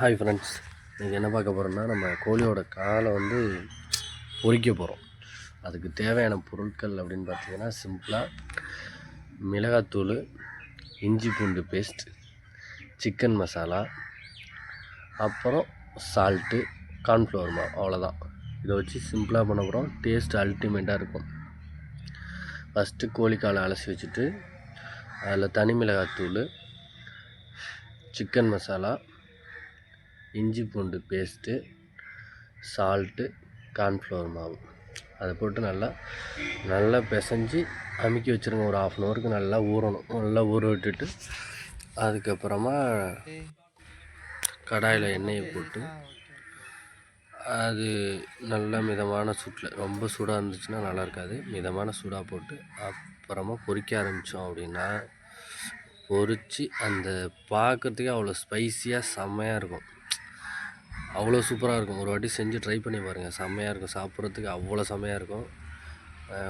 Hi friends இன்றைக்கி என்ன பார்க்க போகிறோம்னா நம்ம கோழியோட காலை வந்து பொறிக்க போகிறோம் அதுக்கு தேவையான பொருட்கள் அப்படின்னு பார்த்தீங்கன்னா சிம்பிளாக மிளகாத்தூள் இஞ்சி பூண்டு பேஸ்ட் சிக்கன் மசாலா அப்புறம் சால்ட்டு கார்ன்ஃப்ளவர் மா அவ்வளோதான் இதை வச்சு சிம்பிளாக பண்ண போகிறோம் டேஸ்ட் அல்டிமேட்டாக இருக்கும். ஃபஸ்ட்டு கோழிக்காலை அலசி வச்சுட்டு அதில் தனி மிளகாத்தூள் சிக்கன் மசாலா இஞ்சி பூண்டு பேஸ்ட்டு சால்ட்டு கார்ன்ஃப்ளவர் மாவு. அதை போட்டு நல்லா நல்லா பிசைஞ்சு அமுக்கி வச்சுருங்க. ஒரு ஆஃப் அன் ஹவருக்கு நல்லா ஊறணும். நல்லா ஊற விட்டுட்டு அதுக்கப்புறமா கடாயில் எண்ணெயை போட்டு அது நல்ல மிதமான சூட்டில் ரொம்ப சூடாக இருந்துச்சுன்னா நல்லா இருக்காது. மிதமான சூடாக போட்டு அப்புறமா பொரிக்க ஆரம்பித்தோம் அப்படின்னா பொரித்து அந்த பார்க்குறதுக்கே அவ்வளோ ஸ்பைஸியாக செம்மையாக இருக்கும். அவ்வளோ சூப்பராக இருக்கும். ஒரு வாட்டி செஞ்சு ட்ரை பண்ணி பாருங்கள் செம்மையாக இருக்கும். சாப்பிட்றதுக்கு அவ்வளோ செம்மையாக இருக்கும்.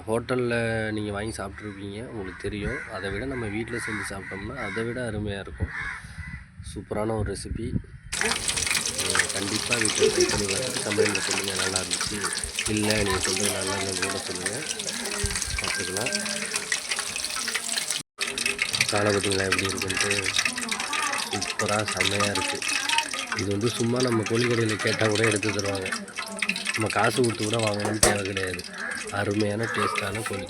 ஹோட்டலில் நீங்கள் வாங்கி சாப்பிட்ருப்பீங்க. உங்களுக்கு தெரியும். அதை விட நம்ம வீட்டில் செஞ்சு சாப்பிட்டோம்னா அதை விட அருமையாக இருக்கும். சூப்பரான ஒரு ரெசிபி கண்டிப்பாக வீட்டில் ட்ரை பண்ணி பார்த்துட்டு கம்பெனியில் சொல்லுங்கள் நல்லா இருந்துச்சு. இல்லை நீங்கள் சொல்கிறது நல்லா இல்லைன்னு கூட சொல்லுங்கள் பார்த்துக்கலாம் காலை பார்த்தீங்களா எப்படி இருக்குன்ட்டு? சூப்பராக செம்மையாக இருக்குது இது வந்து சும்மா நம்ம கோழிக்கடையில் கேட்டால் கூட எடுத்து தருவாங்க. நம்ம காசு கொடுத்து கூட வாங்கணும்னு தேவை கிடையாது. அருமையான டேஸ்ட்டான கோழிக்கா